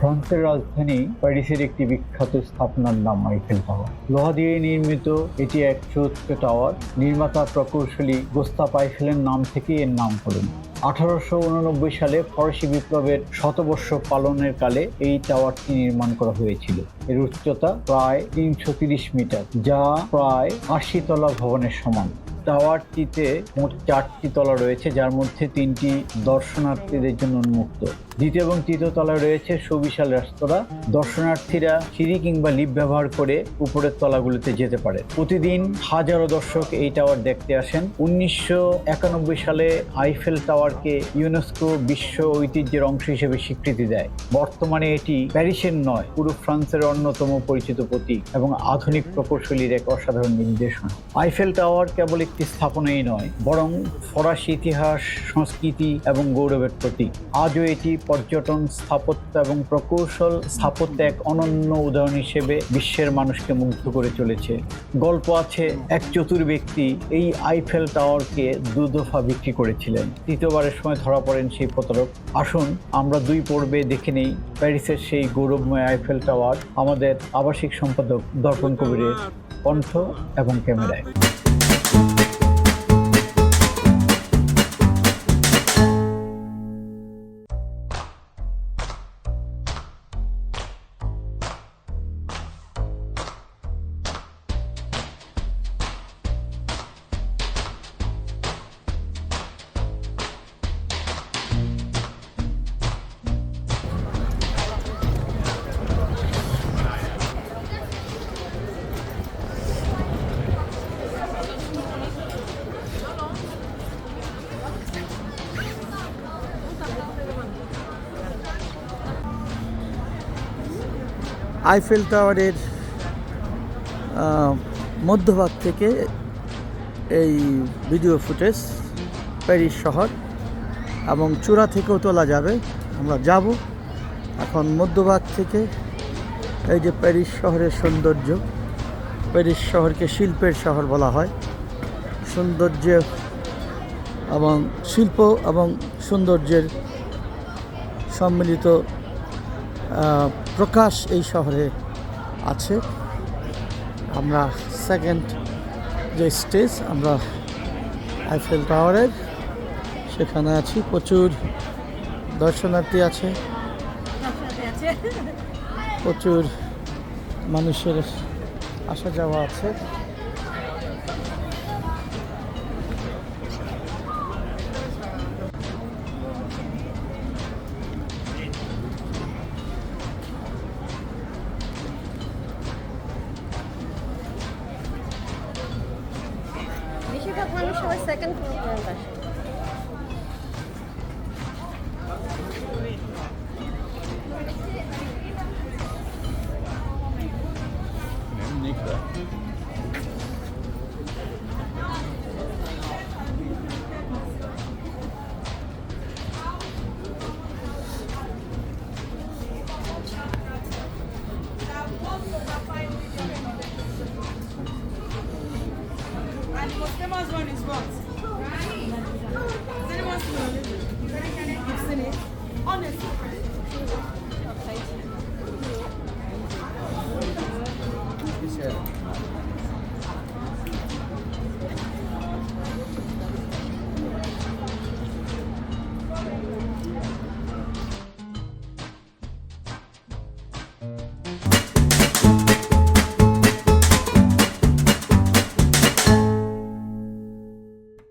ফ্রান্সের রাজধানী প্যারিসের একটি বিখ্যাত স্থাপনার নাম আইফেল টাওয়ার। লোহা দিয়ে নির্মিত এটি এক চৌত্র টাওয়ার। নির্মাতা প্রকৌশলী গোস্তাপ আইফেলের নাম থেকে এর নাম নামকরণ আঠারোশো উননব্বই সালে ফরাসি বিপ্লবের শতবর্ষ পালনের কালে এই টাওয়ারটি নির্মাণ করা হয়েছিল। এর উচ্চতা প্রায় তিনশো মিটার, যা প্রায় আশি তলা ভবনের সমান। টাওয়ারটিতে মোট চারটি তলা রয়েছে, যার মধ্যে তিনটি দর্শনার্থীদের জন্য উন্মুক্ত। দ্বিতীয় এবং তৃতীয় তলায় রয়েছে সুবিশাল রেস্তোরাঁ। দর্শনার্থীরা সিঁড়ি কিংবা লিফট ব্যবহার করে উপরের তলাগুলোতে যেতে পারে। প্রতিদিন হাজারো দর্শক এই টাওয়ার দেখতে আসেন। উনিশশো একানব্বই সালে আইফেল টাওয়ারকে ইউনেস্কো বিশ্ব ঐতিহ্যের অংশ হিসেবে স্বীকৃতি দেয়। বর্তমানে এটি প্যারিসের নয়, পুরো ফ্রান্সের অন্যতম পরিচিত প্রতীক এবং আধুনিক প্রকৌশলীর এক অসাধারণ নির্দেশনা আইফেল টাওয়ার কেবল স্থাপনাই নয়, বরং ফরাসি ইতিহাস, সংস্কৃতি এবং গৌরবের প্রতীক। আজও এটি পর্যটন, স্থাপত্য এবং প্রকৌশল স্থাপত্য এক অনন্য উদাহরণ হিসেবে বিশ্বের মানুষকে মুগ্ধ করে চলেছে। গল্প আছে, এক চতুর ব্যক্তি এই আইফেল টাওয়ারকে দু দফা বিক্রি করেছিলেন। তৃতীয়বারের সময় ধরা পড়েন সেই প্রতারক। আসুন, আমরা দুই পর্বে দেখে নেই, প্যারিসের সেই গৌরবময় আইফেল টাওয়ার আমাদের আবাসিক সম্পাদক দর্পণ কবিরের কণ্ঠ এবং ক্যামেরায়। আইফেল টাওয়ারের মধ্যভাগ থেকে এই ভিডিও ফুটেজ প্যারিস শহর এবং চূড়া থেকেও তোলা যাবে। আমরা যাব। এখন মধ্যভাগ থেকে এই যে প্যারিস শহরের সৌন্দর্য, প্যারিস শহরকে শিল্পের শহর বলা হয়। সৌন্দর্য এবং শিল্প এবং সৌন্দর্যের সম্মিলিত প্রকাশ এই শহরে আছে। আমরা সেকেন্ড যে স্টেজ আমরা আইফেল টাওয়ারের সেখানে আছি। প্রচুর দর্শনার্থী আছে। প্রচুর মানুষের আসা যাওয়া আছে। বেশিরভাগ মানুষ সবাই সেকেন্ড ফ্লোর পর্যন্ত আসে first one is what?